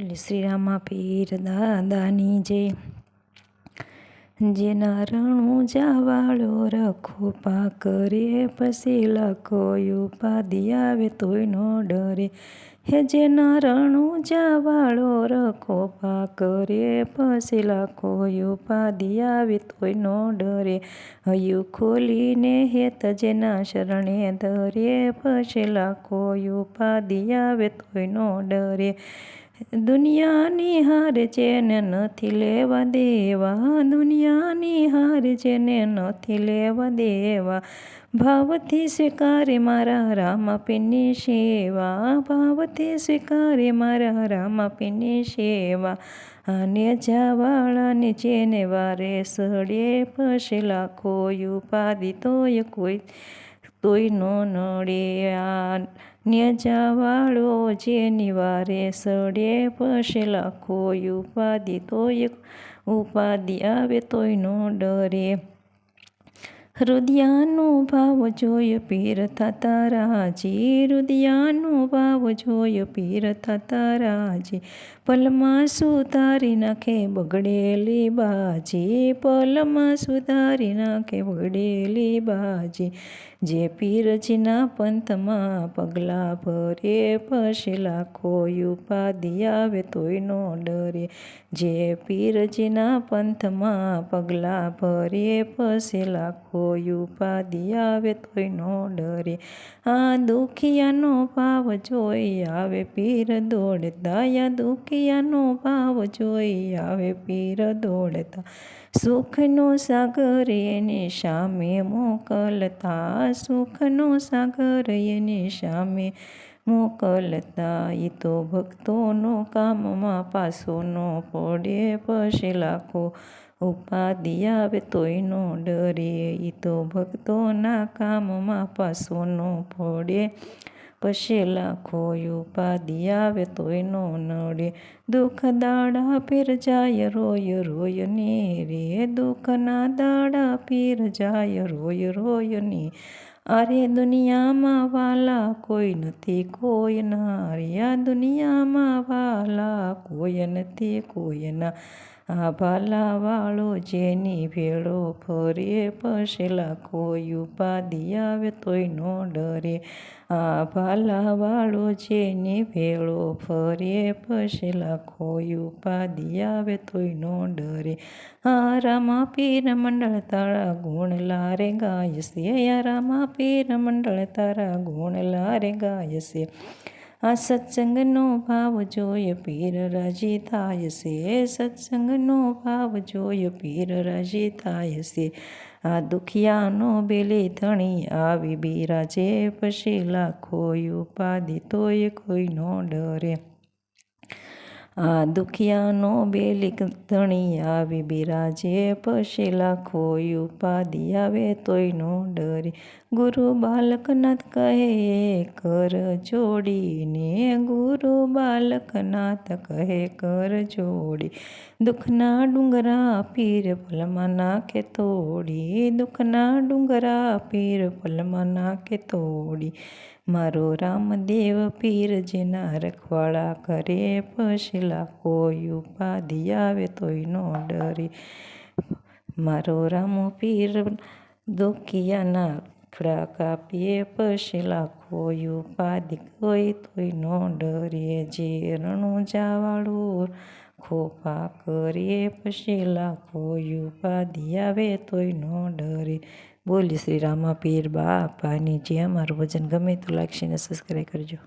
બોલે શ્રી રામા પીર દાદાની જે જેના રણું જાવાળો રખો પાકરે પછી લખો ઉપાધિ આવે તોય નો ડરે. હે જેના રણું જાવાળો રખો પાકરે પછી લખો ઉપાધિ આવે તોય ડરે. હયું ખોલીને હેત જેના શરણે ધરે, પછી લખો ઉપાધિ આવે તોય નો ડરે. દુનિયાની હાર જેને નથી લેવા દેવા, દુનિયાની હાર જેને નથી લેવા દેવા. ભાવથી સ્વીકારે મારા રામાપીની સેવા, ભાવથી સ્વીકારે મારા રામાપીની સેવા. અને જાવાળાને જેને વારે સડે પછી લાખો ઉપાધિ તોય કોઈ તોય નો નડે આ ન્યજાવાળો જેની વારે સડે પછી લાખો ઉપાધિ તોય ઉપાધિ આવે તોય નો ડરે હૃદયાનો ભાવ જોય પીર થતા રાજી હૃદયાનો ભાવ જોય પીર થતા રાજી પલમાં સુધારી નાખે બગડેલી બાજી પલમાં સુધારી નાખે બગડેલી બાજી જે પીરજીના પંથમાં પગલાં ભરે પછી લાખો ઉપાધિ આવે તોય નો ડરે જે પીરજીના પંથમાં પગલાં ભરે પછી લાખો ઉપાધિ આવે તોય નો ડરે. આ દુખિયાનો ભાવ જોઈ આવે પીર દોડતા યા દુખિયાનો ભાવ જોઈ આવે પીર દોડતા સુખનો સાગર એની સામે મોકલતા, સુખનો સાગર એની સામે મોકલતા. એ તો ભક્તોનો કામમાં પાસો પડે પછી લાખો ઉપાધિ આવે તોય નો ડરે. એ તો ભક્તોના કામમાં પાસો નો પડે પછી લાખો ઉપાધિ આવે તોય નો નડે. દુઃખ દાડા પીર જાય રોય રોય ને રે. દુઃખના દાડા પીર જાય રોય રોય ને. અરે દુનિયામાં વાલા કોઈ નથી કોઈના અરે આ દુનિયામાં વાલા કોઈ નથી કોઈના આ ભાલા વાળો જેની ભેળો ફરે પસેલા કોઈ ઉપાધિ આવે તોય નો ડરે આ ભાલા વાળો જેની ભેળો ફરે પસેલા કોઈ ઉપાધિ આવે તોય નો ડરે આ રામા પીર મંડળ તારા ગુણ લારે ગાય છે રામા પીર મંડળ તારા ગુણ લારે ગાય છે આ સત્સંગનો ભાવ જોય પીર રાજી થાય છે સત્સંગનો ભાવ જોય પીર રાજી થાય છે આ દુખિયાનો બેલી ધણી આવી બિરાજે. પછી લાખો ઉપાધિ તોય કોઈ નો ડરે. આ દુખિયાનો બેલી ધણી આવી બિરાજે પછી લાખોય ઉપાધિ આવે તોય નો ડરે. ગુરુ બાલકનાથ કહે, કર જોડીને. ગુરુ બાલકનાથ કહે, કર જોડી. દુઃખના ડુંગરા પીર પલમાં નાખે તોડી. દુઃખના ડુંગરા પીર પલમાં નાખે તોડી. મારો રામદેવ પીર જેના રખવાળા કરે પછી કોઈ ઉપાધિ આવે તોય નો ડરે. મારો રામો પીર દુખિયાના ખડા કાપીએ પછી કોઈ ઉપાધિ કોઈ તોય નો ડરીએ જે રણું જાવાળું ખોપા કરીએ પછી કોઈ ઉપાધિ આવે તોય નો ડરે. બોલી શ્રી રામા પીર બાપાની જે અમારું વજન ગમે તો લાગશે ને સબસ્ક્રાઈબ કરજો.